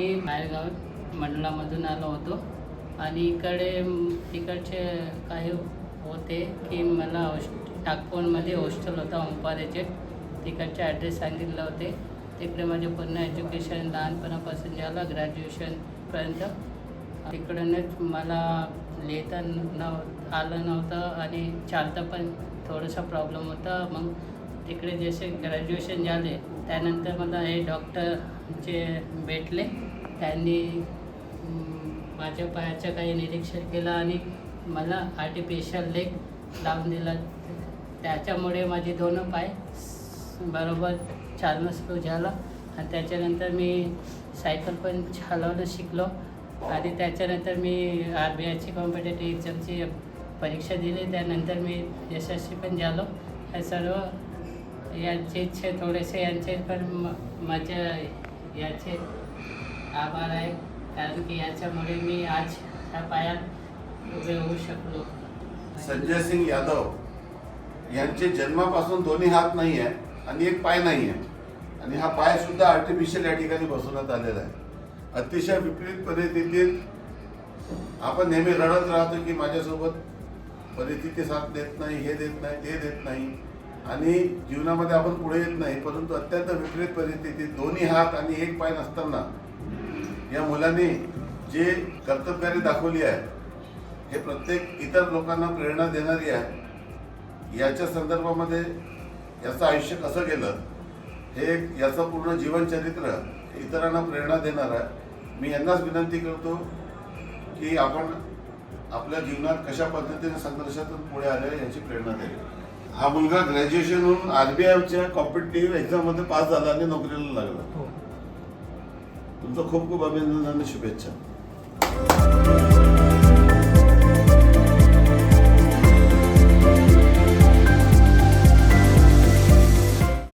मी बाहेरगाव मंडळामधून आलो होतो. आणि इकडे तिकडचे काही होते की मला हॉस्ट टाकपोनमध्ये हॉस्टेल होता ओंपाऱ्याचे तिकडचे ॲड्रेस सांगितले होते. तिकडे माझे पूर्ण एज्युकेशन लहानपणापासून झालं ग्रॅज्युएशनपर्यंत तिकडूनच मला लिहिता नव आलं नव्हतं आणि चालतं पण थोडासा प्रॉब्लेम होता. मग तिकडे जसे ग्रॅज्युएशन झाले त्यानंतर मला हे डॉक्टर जे भेटले. त्यांनी माझ्या पायाचं काही निरीक्षण केलं आणि मला आर्टिफिशियल लेग लावून दिला. त्याच्यामुळे माझे दोन पाय बरोबर चालणं सुरू झालं आणि त्याच्यानंतर मी सायकल पण चालवणं शिकलो आणि त्याच्यानंतर मी आर बी आयची कॉम्पिटेटिव्ह एक्झामची परीक्षा दिली. त्यानंतर मी यशस्वी पण झालो. हे सर्व यांचे इच्छे थोडेसे यांचे पण म- माझ्या याचे आभार आहे कारण की याच्यामुळे मी आज ह्या पायात उभे होऊ शकलो. संजय सिंग यादव यांचे जन्मापासून दोन्ही हात नाही आहे आणि एक पाय नाही आहे. आणि हा पाय सुद्धा आर्टिफिशियल या ठिकाणी बसवण्यात आलेला आहे. अतिशय विपरीत परिस्थितीत आपण नेहमी रडत राहतो की माझ्यासोबत परिस्थिती साथ देत नाही हे देत नाही ते देत नाही. आणि जीवनामध्ये आपण पुढे येत नाही परंतु अत्यंत विपरीत परिस्थितीत दोन्ही हात आणि एक पाय नसताना या मुलांनी जे कर्तबगारी दाखवली आहे हे प्रत्येक इतर लोकांना प्रेरणा देणारी आहे याच्या संदर्भामध्ये याचं आयुष्य कसं गेलं हे याचं पूर्ण जीवनचरित्र इतरांना प्रेरणा देणार आहे. मी यांनाच विनंती करतो की आपण आपल्या जीवनात कशा पद्धतीने संघर्षातून पुढे आले याची प्रेरणा द्यावी. हा मुलगा ग्रॅज्युएशन होऊन आरबीआयच्या कॉम्पिटेटिव्ह एक्झाममध्ये पास झाला आणि नोकरीला लागला. तुमचं खूप खूप अभिनंदन आणि शुभेच्छा.